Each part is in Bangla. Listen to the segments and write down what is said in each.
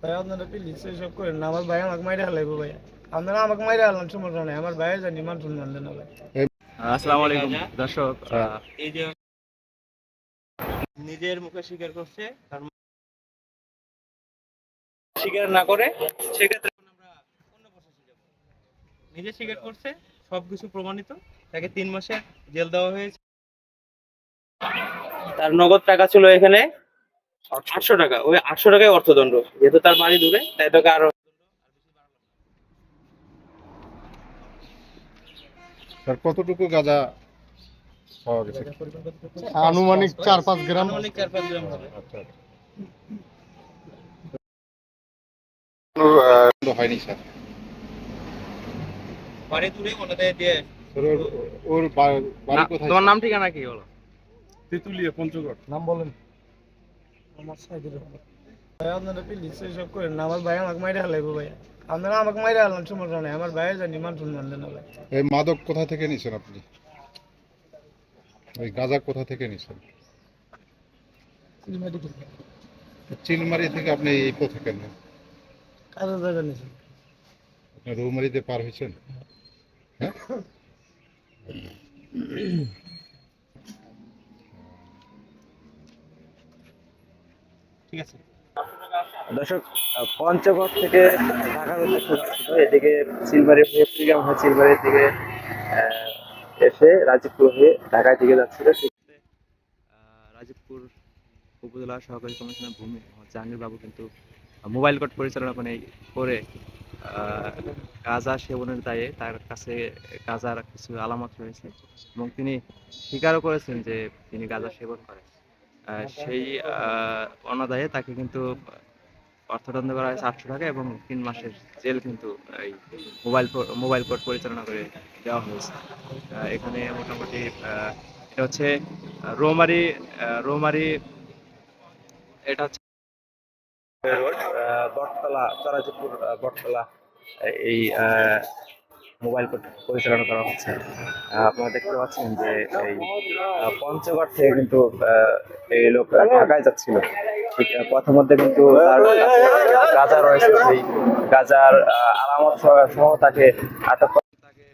ভাই আপনারা প্লিজ এসব করেন না আমার ভাই আমাকে মাইরে হালাইবো ভাই। আপনারা আমাকে মাইরে হালান সমস্যা নাই। আমার ভাইয়ের জানি মান শুনবেন না ভাই। আসসালামু আলাইকুম দর্শক এই যে নিজের মুখে স্বীকার করছে তার স্বীকার না করে সেক্ষেত্রে আমরা অন্য যাব। নিজে স্বীকার করছে সবকিছু প্রমাণিত তাকে তিন মাসের জেল দেওয়া হয়েছে। তার নগদ টাকা ছিল এখানে। আটশো টাকা ওই আটশো টাকায় অর্থদণ্ড। যেহেতু তার বাড়ি দূরে তাই তোকে আরও স্যার কতটুকু গাঁজা পাওয়া গেছে? আনুমানিক চার পাঁচ গ্রাম। আনুমানিক চার পাঁচ গ্রাম হবে। আচ্ছা আচ্ছা। হয়নি স্যার। বাড়ি দূরে ওনাদের দিয়ে ওর- ওর বাড়ি কোথায়? তোমার নাম ঠিকানা কি বলো? তেঁতুলিয়া পঞ্চগড়। নাম বলেন। আমার সাইদুর রহমান ভাই আপনারা প্লিজ এসব করেন না। আমার ভাই আমাকে মাইরে হালাইবো ভাই। আপনারা আমাকে মাইরে হালান সমস্যা নাই। আমার ভাইয়ের জানি মান শুনবেন না ভাই। এই মাদক কোথা থেকে নিছেন আপনি? ওই গাঁজা কোথা থেকে নিছেন? চিলমারি থেকে। আপনি এই পথে কেন কাজের জায়গা নিয়েছি রৌমারিতে পার হয়েছেন হ্যাঁ? ঠিক আছে? দর্শক পঞ্চগড় থেকে ঢাকার উদ্দেশ্যে যাচ্ছিল এদিকে সিলভারি ফ্রিগাম হয়ে সিলভারির দিকে এসে রাজীবপুর হয়ে ঢাকায় দিকে যাচ্ছিল। রাজীবপুর উপজেলা সহকারী কমিশনার ভূমি জাহাঙ্গীর বাবু কিন্তু মোবাইল কোর্ট পরিচালনা করে করে আহ, গাঁজা সেবনের দায়ে তার কাছে গাঁজার কিছু আলামত রয়েছে এবং তিনি স্বীকারও করেছেন যে তিনি গাঁজা সেবন করেন। সেই আহ, অনাদায়ে তাকে কিন্তু অর্থদণ্ড করা হয়েছে আটশো টাকা এবং তিন মাসের জেল কিন্তু এই মোবাইল মোবাইল কোর্ট পরিচালনা করে দেওয়া হয়েছে। আহ, এখানে মোটামুটি আহ, এটা হচ্ছে রৌমারি আহ, রৌমারি এটা হচ্ছে রোড বটতলা চরাজিপুর বটতলা এই আহ, মোবাইল পরিচালনা করা হচ্ছে। আপনারা দেখতে পাচ্ছেন যে এই পঞ্চগড় থেকে কিন্তু এই লোক ঢাকায় যাচ্ছিল। ঠিক পথের মধ্যে কিন্তু গাজা রয়েছে সেই গাজার আলামত সহ সহ তাকে আটক তাকে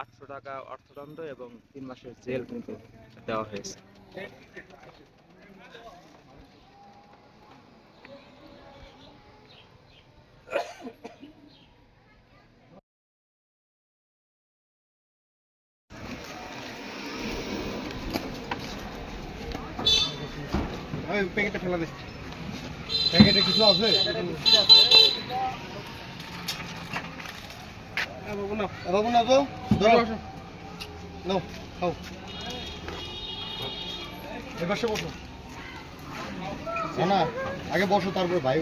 আটশো টাকা অর্থদণ্ড এবং তিন মাসের জেল কিন্তু দেওয়া হয়েছে। প্যাকেটটা ফেলা দিচ্ছি প্যাকেটে কিছু আছে? বাবু না বাবু না তো ধরো। নাও খাও। এবার বসো। না আগে বসো তারপরে ভাই